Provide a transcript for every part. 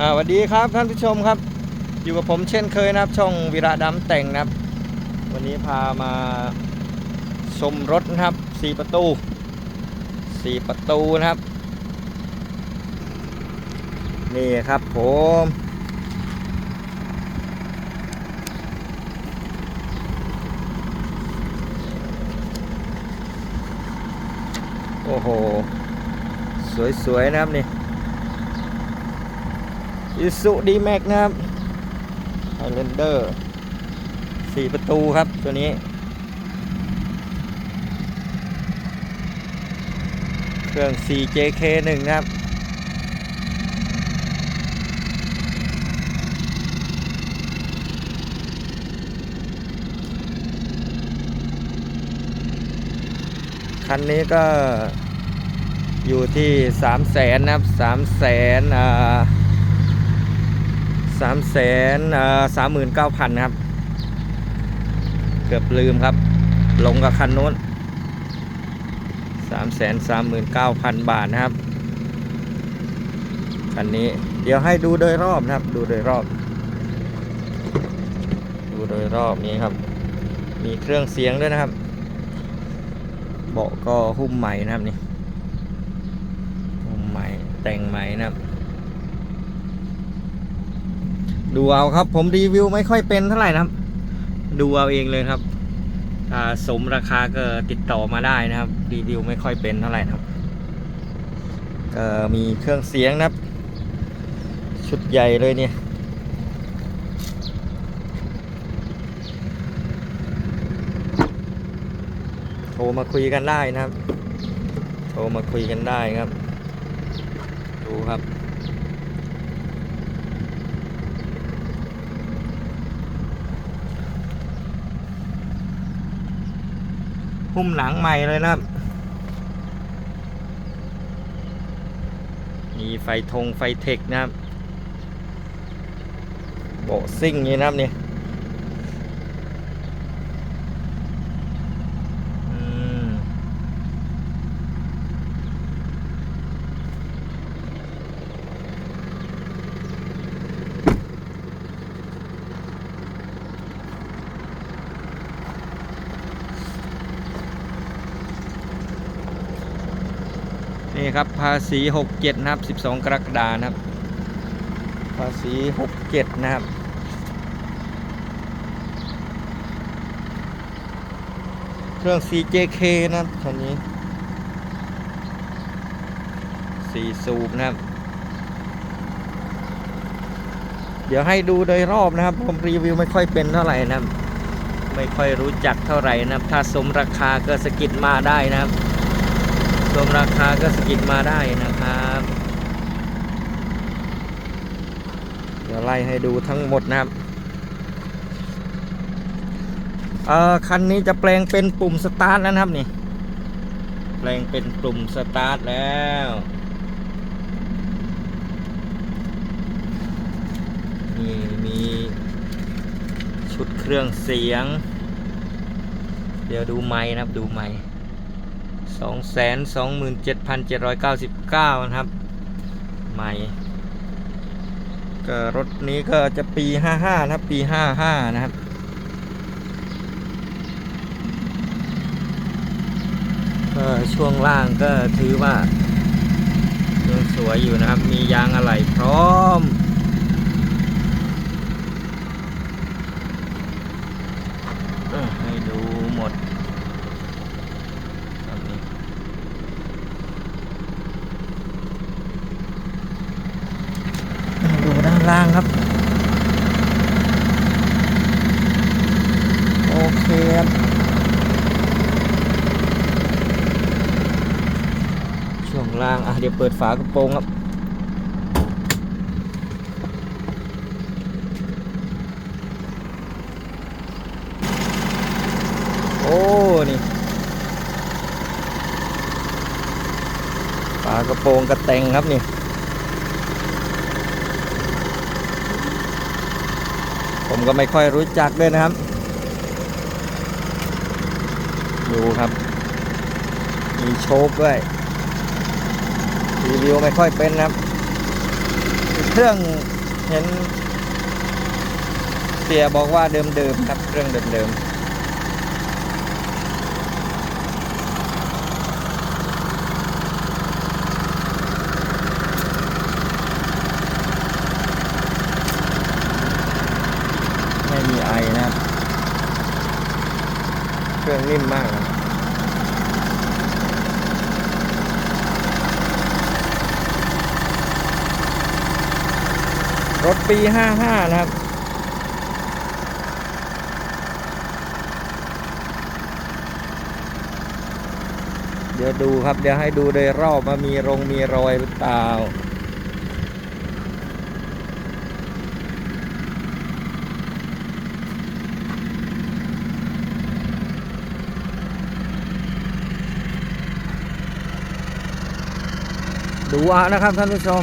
สวัสดีครับท่านผู้ชมครับ อยู่กับผมเช่นเคยนะครับ ช่องวิระดำแต่งนะครับ วันนี้พามาชมรถนะครับสี่ประตูสี่ประตูนะครับ นี่ครับผมโอ้โห สวย ๆ นะครับนี่ อิสุดีแม็กนะครับไฮเลนเดอร์สี่ประตูครับ ตัวนี้ เครื่อง 4JK1 นะครับคันนี้ก็อยู่ที่สามแสนนะครับสามแสนอ่า สามแสนสามหมื่นเก้าพันครับ เกือบลืมครับ ลงกับคันนู้นสามแสนสามหมื่นเก้าพันบาทนะครับ คันนี้ เดี๋ยวให้ดูโดยรอบนะครับ ดูโดยรอบ ดูโดยรอบนี้ครับ มีเครื่องเสียงด้วยนะครับ เบาะก็หุ้มใหม่นะครับนี่หุ้มใหม่แต่งใหม่นะครับ ดูเอาครับ ผมรีวิวไม่ค่อยเป็นเท่าไหร่นะครับ ดูเอาเองเลยครับถ้าสมราคาก็ติดต่อมาได้นะครับ รีวิวไม่ค่อยเป็นเท่าไหร่นะครับ ก็มีเครื่องเสียงนะครับ ชุดใหญ่เลยเนี่ยโทรมาคุยกันได้นะครับ โทรมาคุยกันได้ครับ ดูครับ หุ้มหนังใหม่เลยนะครับ มีไฟธงไฟเทคนะครับโบซิ่งนี่นะครับเนี่ย อืม นี่ครับภาษี67นะครับ12กรกฎานะครับ ภาษี67นะครับเครื่อง CJK นะครับคันนี้4สูบนะครับ เดี๋ยวให้ดูโดยรอบนะครับ ผมรีวิวไม่ค่อยเป็นเท่าไหร่นะครับ ไม่ค่อยรู้จักเท่าไหร่นะครับ ถ้าสมราคาก็สกิดมาได้นะครับ สมราคาก็สกิดมาได้นะครับ เดี๋ยวไล่ให้ดูทั้งหมดนะครับเอ่อคันนี้จะแปลงเป็นปุ่มสตาร์ทแล้วนะครับนี่ แปลงเป็นปุ่มสตาร์ทแล้วนี่มีชุดเครื่องเสียง เดี๋ยวดูไม้นะครับดูไม้ สองแสนสองหมื่นเจ็ดพันเจ็ดร้อยเก้าสิบเก้านะครับไม้ก็รถนี้ก็จะปีห้าห้านะครับ ปีห้าห้านะครับก็ช่วงล่างก็ถือว่ายังสวยอยู่นะครับ มียางอะไหล่พร้อม ให้ดูหมดครับนี่ ด้านล่างครับ โอเคครับช่วงล่าง อะ เดี๋ยวเปิดฝากระโปรงครับโอ้นี่ฝากระโปรงกระแตงครับนี่ ผมก็ไม่ค่อยรู้จักด้วยนะครับ ดูครับ มีโชคด้วยรีวิวไม่ค่อยเป็นนะครับ เครื่องเห็นเสียบอกว่าเดิมๆครับ เครื่องเดิมๆไม่มีไอนะครับ เครื่องนิ่มมากนะรถปี 55 นะครับ เดี๋ยวดูครับ เดี๋ยวให้ดูโดยรอบว่ามีรงมีรอยหรือเปล่า ดูเอานะครับท่านผู้ชม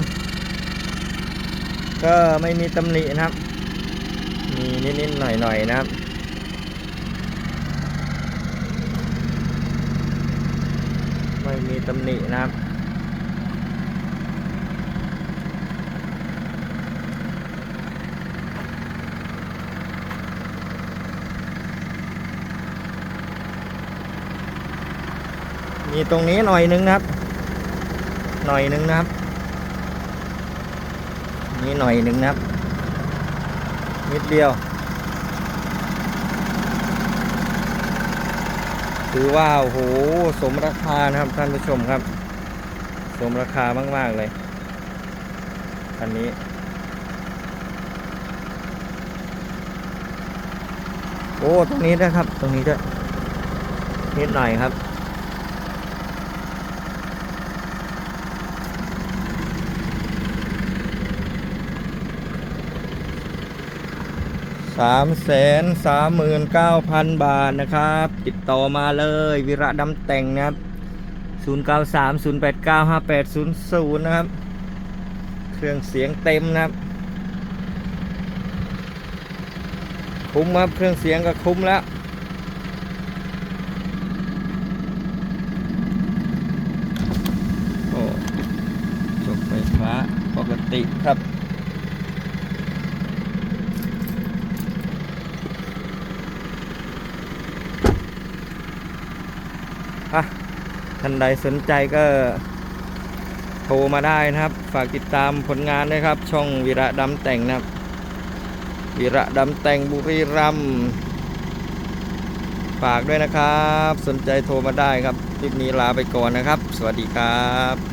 ก็ไม่มีตำหนินะครับ มีนิดๆหน่อยๆนะครับไม่มีตำหนินะครับมีตรงนี้หน่อยนึงนะครับ หน่อยนึงนะครับ นี่หน่อยนึงนะครับ นิดเดียว ถือว่าโอ้โหสมราคานะครับท่านผู้ชมครับ สมราคามาก ๆ เลยคันนี้โอ้ ตรงนี้ด้วยครับ ตรงนี้ด้วยนิดหน่อยครับ สามแสนสามหมื่นเก้าพันบาทนะครับ ติดต่อมาเลยวิระดำแต่งนะครับศูนย์เก้าสามศูนย์แปดเก้าห้าแปดศูนย์ศูนย์นะครับ เครื่องเสียงเต็มนะครับ คุ้มครับเครื่องเสียงก็คุ้มแล้วโอ้จบไฟฟ้าปกติครับ อะท่านใดสนใจก็โทรมาได้นะครับ ฝากติดตามผลงานด้วยครับ ช่องวีระดำแต่งนะครับวีระดำแต่งบุรีรัมฝากด้วยนะครับ สนใจโทรมาได้ครับคลิปนี้ลาไปก่อนนะครับ สวัสดีครับ